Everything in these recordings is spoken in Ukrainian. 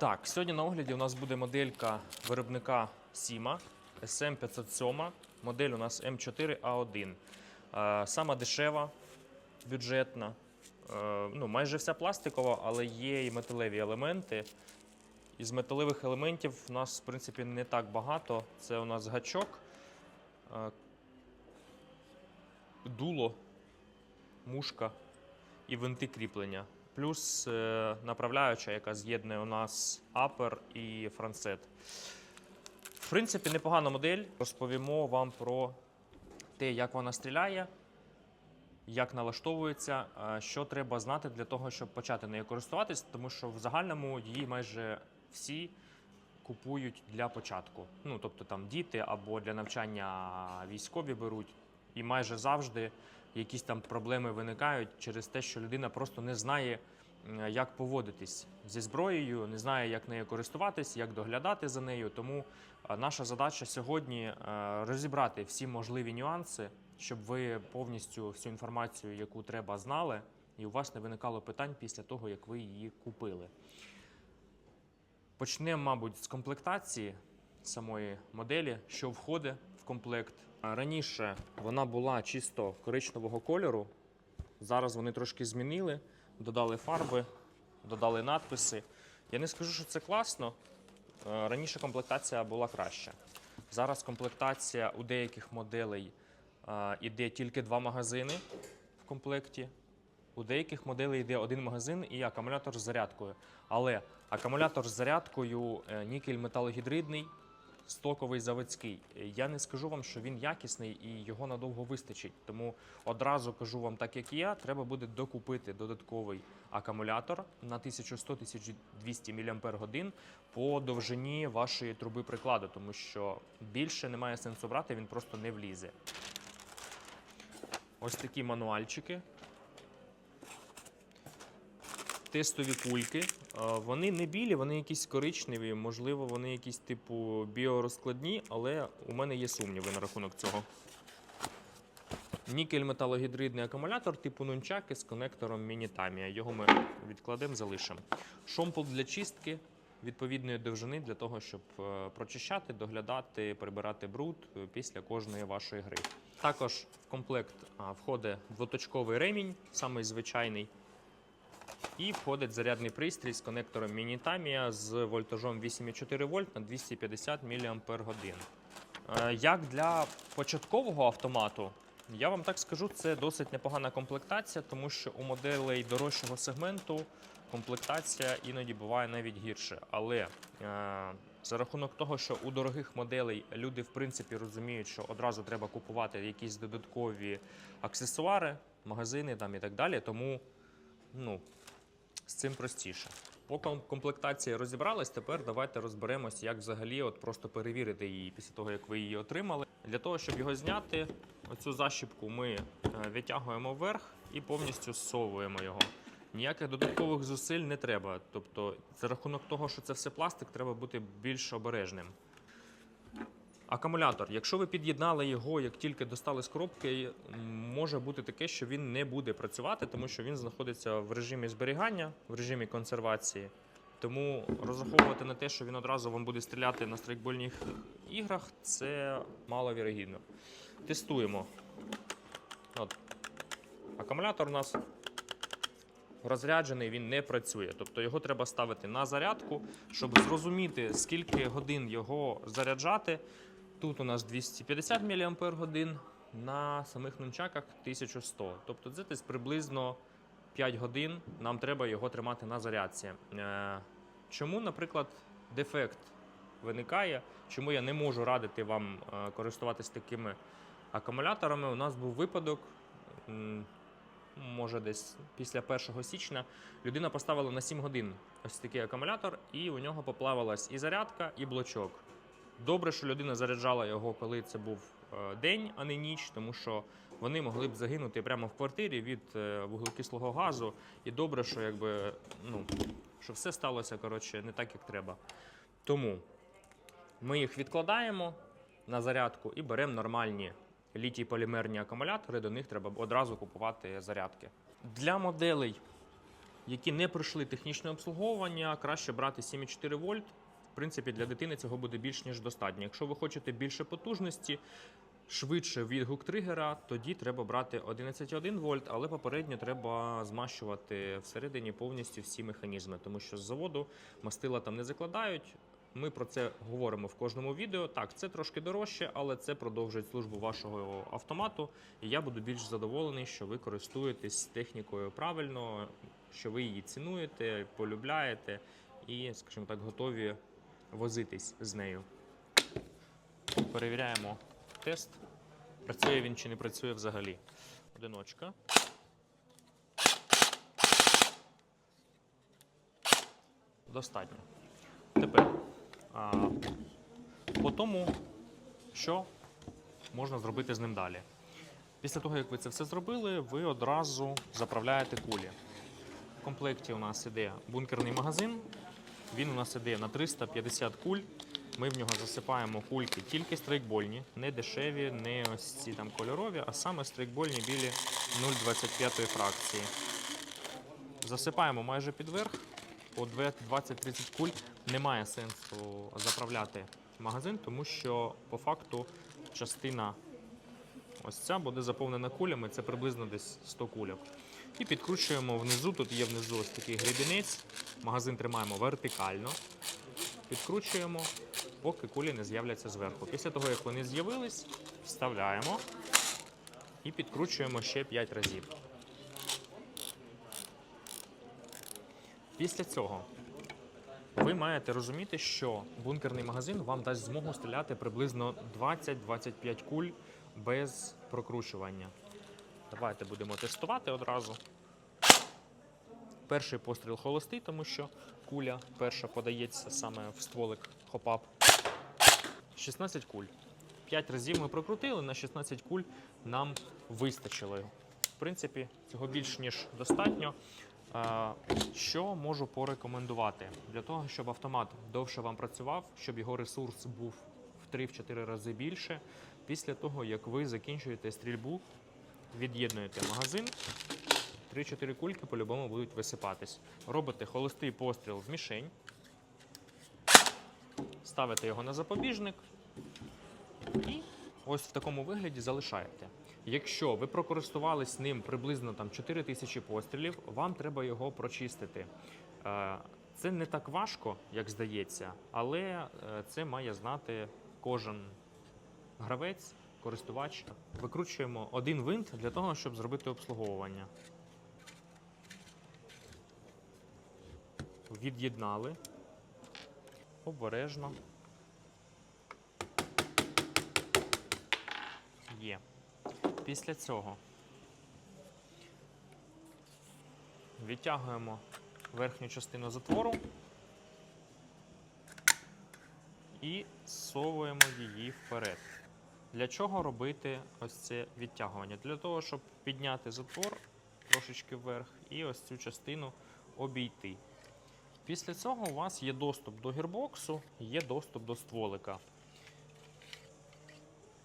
Так, сьогодні на огляді у нас буде моделька виробника Сіма SM507. Модель у нас М4А1. Е, Сама дешева, бюджетна. Е, Ну, майже вся пластикова, але є і металеві елементи. Із металевих елементів у нас, в принципі, не так багато. Це у нас гачок, е, дуло, мушка і винти кріплення. Плюс е, направляюча, яка з'єднує у нас апер і францет. В принципі, непогана модель. Розповімо вам про те, як вона стріляє, як налаштовується, е, що треба знати для того, щоб почати нею користуватись, тому що в загальному її майже всі купують для початку. Ну, тобто там діти або для навчання військові беруть. І майже завжди якісь там проблеми виникають через те, що людина просто не знає, як поводитись зі зброєю, не знає, як нею користуватись, як доглядати за нею. Тому е, наша задача сьогодні е, розібрати всі можливі нюанси, щоб ви повністю всю інформацію, яку треба, знали, і у вас не виникало питань після того, як ви її купили. Почнемо, мабуть, з комплектації самої моделі, що входить комплект. Раніше вона була чисто коричневого кольору. Зараз вони трошки змінили, додали фарби, додали надписи. Я не скажу, що це класно. Е, Раніше комплектація була краща. Зараз комплектація у деяких моделей е, іде тільки два магазини в комплекті. У деяких моделей йде один магазин і акумулятор з зарядкою. Але акумулятор з зарядкою е, нікель металогідридний, стоковий заводський. Я не скажу вам, що він якісний і його надовго вистачить. Тому одразу кажу вам, так як є, треба буде докупити додатковий акумулятор на 1100-1200 мАч по довжині вашої труби прикладу, тому що більше немає сенсу брати, він просто не влізе. Ось такі мануальчики тестові кульки. Е, Вони не білі, вони якісь коричневі, можливо, вони якісь типу біорозкладні, але у мене є сумніви на рахунок цього. Нікель металогідридний акумулятор типу нунчаки з конектором Мінітамія. Його ми відкладемо, залишимо. Шомпол для чистки відповідної довжини для того, щоб е, прочищати, доглядати, прибирати бруд е, після кожної вашої гри. Також в комплект входить двоточковий ремінь, самий звичайний. І входить зарядний пристрій з конектором Мінітамія з вольтажом 8,4 вольт на 250 мАч. Е, Як для початкового автомату, я вам так скажу, це досить непогана комплектація, тому що у моделей дорожчого сегменту комплектація іноді буває навіть гірше. Але е, за рахунок того, що у дорогих моделей люди в принципі розуміють, що одразу треба купувати якісь додаткові аксесуари, магазини там і так далі. Тому ну, з цим простіше. По ком- комплектації розібрались, тепер давайте розберемось, як взагалі от просто перевірити її після того, як ви її отримали. Для того, щоб його зняти, оцю защіпку ми е, витягуємо вверх і повністю зсовуємо його. Ніяких додаткових зусиль не треба. Тобто, за рахунок того, що це все пластик, треба бути більш обережним. Акумулятор. Якщо ви під'єднали його, як тільки достали з коробки, може бути таке, що він не буде працювати, тому що він знаходиться в режимі зберігання, в режимі консервації. Тому розраховувати на те, що він одразу вам буде стріляти на страйкбольних іграх, це маловірогідно. Тестуємо. От. Акумулятор у нас розряджений, він не працює. Тобто його треба ставити на зарядку, щоб зрозуміти, скільки годин його заряджати. Тут у нас 250 мАч, на самих нунчаках 1100. Тобто це десь приблизно 5 годин нам треба його тримати на зарядці. Е, Чому, наприклад, дефект виникає? Чому я не можу радити вам е, користуватись такими акумуляторами? У нас був випадок. Може, десь після 1 січня людина поставила на 7 годин ось такий акумулятор, і у нього поплавилась і зарядка, і блочок. Добре, що людина заряджала його, коли це був е, день, а не ніч, тому що вони могли б загинути прямо в квартирі від е, вуглекислого газу. І добре, що якби ну що все сталося коротше не так, як треба. Тому ми їх відкладаємо на зарядку і беремо нормальні літій полімерні акумулятори. До них треба одразу купувати зарядки. Для моделей які не пройшли технічне обслуговування, краще брати 7,4 вольт. В принципі, для дитини цього буде більш ніж достатньо. Якщо ви хочете більше потужності, швидше відгук тригера, тоді треба брати 11,1 вольт, але попередньо треба змащувати всередині повністю всі механізми, тому що з заводу мастила там не закладають. Ми про це говоримо в кожному відео. Так, це трошки дорожче, але це продовжує службу вашого автомату. І я буду більш задоволений, що ви користуєтесь технікою правильно, що ви її цінуєте, полюбляєте і, скажімо так, готові возитись з нею. Перевіряємо тест. Працює він чи не працює взагалі. Одиночка. Достатньо. Тепер а, по тому, що можна зробити з ним далі. Після того, як ви це все зробили, ви одразу заправляєте кулі. В комплекті у нас іде бункерний магазин. Він у нас іде на 350 куль. Ми в нього засипаємо кульки тільки стрейкбольні, не дешеві, не ось ці там кольорові, а саме стрейкбольні білі 0,25 фракції. Засипаємо майже під верх. По 20-30 куль немає сенсу заправляти магазин, тому що по факту частина ось ця буде заповнена кулями, це приблизно десь 100 кульок. І підкручуємо внизу. Тут є внизу ось такий гребінець. Магазин тримаємо вертикально. Підкручуємо, поки кулі не з'являться зверху. Після того, як вони з'явились, вставляємо і підкручуємо ще 5 разів. Після цього ви маєте розуміти, що бункерний магазин вам дасть змогу стріляти приблизно 20-25 куль без прокручування. Давайте будемо тестувати одразу. Перший постріл холостий, тому що куля перша подається саме в стволик хопап. 16 куль. 5 разів ми прокрутили, на 16 куль нам вистачило. В принципі, цього більш ніж достатньо. Що можу порекомендувати? Для того, щоб автомат довше вам працював, щоб його ресурс був в 3-4 рази більше. Після того, як ви закінчуєте стрільбу, від'єднуєте магазин, 3-4 кульки по-любому будуть висипатись. Робите холостий постріл в мішень, ставите його на запобіжник і ось в такому вигляді залишаєте. Якщо ви прокористувались ним приблизно там 4 тисячі пострілів, вам треба його прочистити. Е, Це не так важко, як здається, але е, це має знати кожен гравець, користувач. Викручуємо один винт для того, щоб зробити обслуговування. Від'єднали. Обережно. Є. Після цього відтягуємо верхню частину затвору і зсовуємо її вперед. Для чого робити ось це відтягування? Для того, щоб підняти затвор трошечки вверх і ось цю частину обійти. Після цього у вас є доступ до гірбоксу, є доступ до стволика.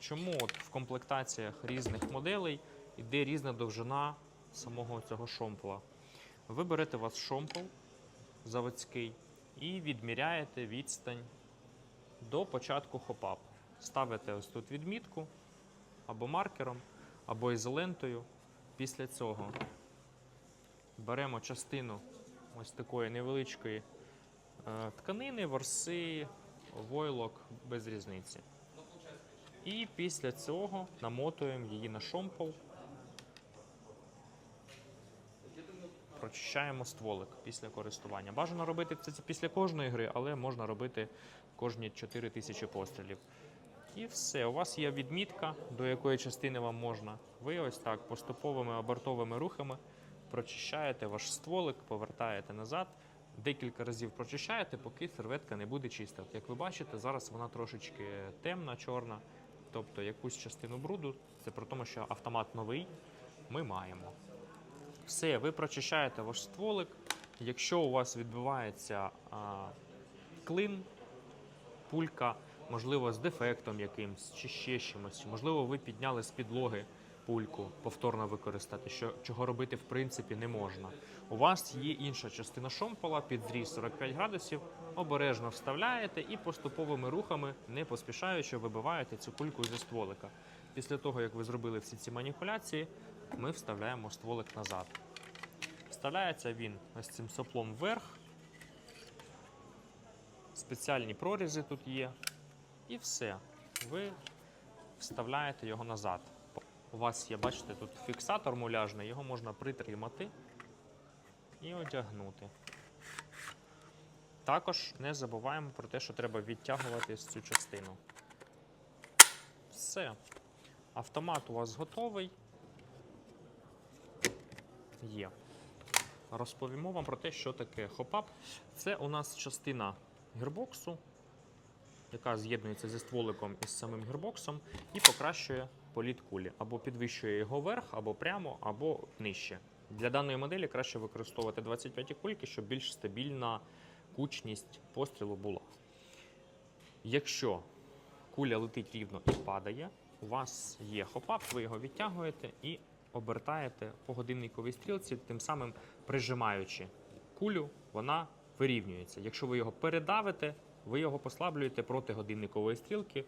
Чому от в комплектаціях різних моделей йде різна довжина самого цього шомпола? Ви берете у вас шомпол заводський і відміряєте відстань до початку хопап. Ставите ось тут відмітку або маркером, або ізолентою. Після цього беремо частину ось такої невеличкої е, тканини, ворси, войлок без різниці. І після цього намотуємо її на шомпол. Прочищаємо стволик після користування. Бажано робити це після кожної гри, але можна робити кожні 4 тисячі пострілів. І все, у вас є відмітка, до якої частини вам можна. Ви ось так поступовими обертовими рухами прочищаєте ваш стволик, повертаєте назад. Декілька разів прочищаєте, поки серветка не буде чиста. Як ви бачите, зараз вона трошечки темна, чорна. Тобто якусь частину бруду, це про тому, що автомат новий, ми маємо. Все, ви прочищаєте ваш стволик. Якщо у вас відбувається а, клин, пулька, можливо, з дефектом якимсь чи ще чимось, можливо, ви підняли з підлоги пульку повторно використати, що, чого робити в принципі не можна. У вас є інша частина шомпола під зріз 45 градусів, обережно вставляєте і поступовими рухами, не поспішаючи, вибиваєте цю кульку зі стволика. Після того, як ви зробили всі ці маніпуляції, ми вставляємо стволик назад. Вставляється він ось цим соплом вверх. Спеціальні прорізи тут є. І все. Ви вставляєте його назад. У вас є, бачите, тут фіксатор муляжний, його можна притримати і одягнути. Також не забуваємо про те, що треба відтягувати цю частину. Все. Автомат у вас готовий. Є. Розповімо вам про те, що таке хопап. Це у нас частина гірбоксу, яка з'єднується зі стволиком із самим гірбоксом і покращує політ кулі. Або підвищує його вверх, або прямо, або нижче. Для даної моделі краще використовувати 25 кульки, щоб більш стабільна кучність пострілу була. Якщо куля летить рівно і падає, у вас є хопап, ви його відтягуєте і обертаєте по годинниковій стрілці, тим самим прижимаючи кулю, вона вирівнюється. Якщо ви його передавите, ви його послаблюєте проти годинникової стрілки.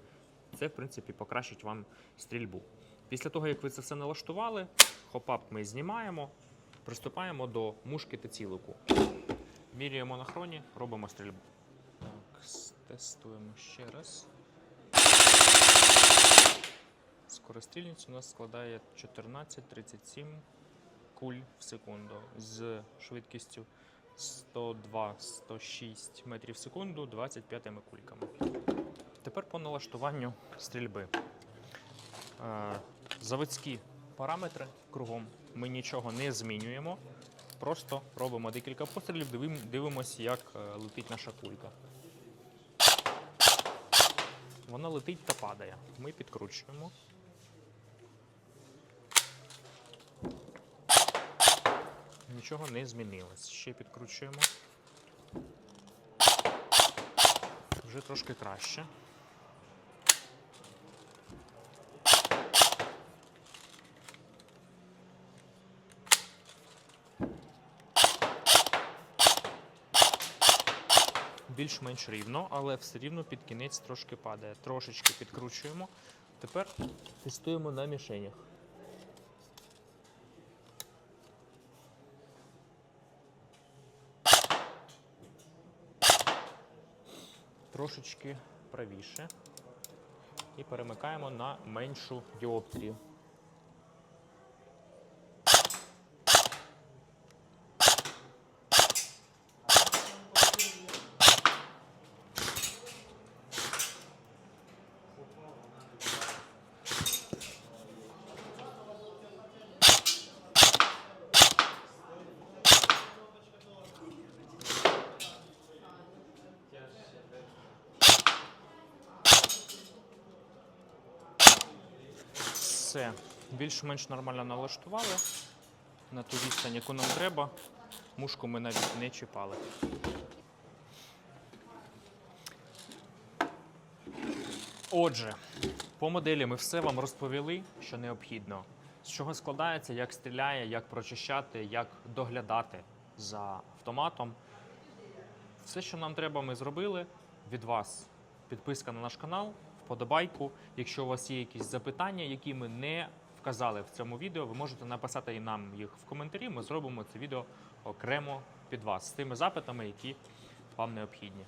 Це, в принципі, покращить вам стрільбу. Після того, як ви це все налаштували, хопап ми знімаємо, приступаємо до мушки та цілику. Міряємо на хроні, робимо стрільбу. Так, тестуємо ще раз. Скорострільність у нас складає 14,37 куль в секунду з швидкістю 102-106 метрів в секунду 25 кульками. Тепер по налаштуванню стрільби. Е, Заводські параметри кругом ми нічого не змінюємо. Просто робимо декілька пострілів, дивимося, як е, летить наша кулька. Вона летить та падає. Ми підкручуємо. Нічого не змінилось. Ще підкручуємо. Вже трошки краще. Більш-менш рівно, але все рівно під кінець трошки падає. Трошечки підкручуємо. Тепер тестуємо на мішенях. Трошечки правіше. І перемикаємо на меншу діоптрію. Все, більш-менш нормально налаштували на ту відстань, яку нам треба. Мушку ми навіть не чіпали. Отже, по моделі ми все вам розповіли, що необхідно. З чого складається, як стріляє, як прочищати, як доглядати за автоматом. Все, що нам треба, ми зробили. Від вас підписка на наш канал, вподобайку. Якщо у вас є якісь запитання, які ми не вказали в цьому відео, ви можете написати і нам їх в коментарі. Ми зробимо це відео окремо під вас з тими запитами, які вам необхідні.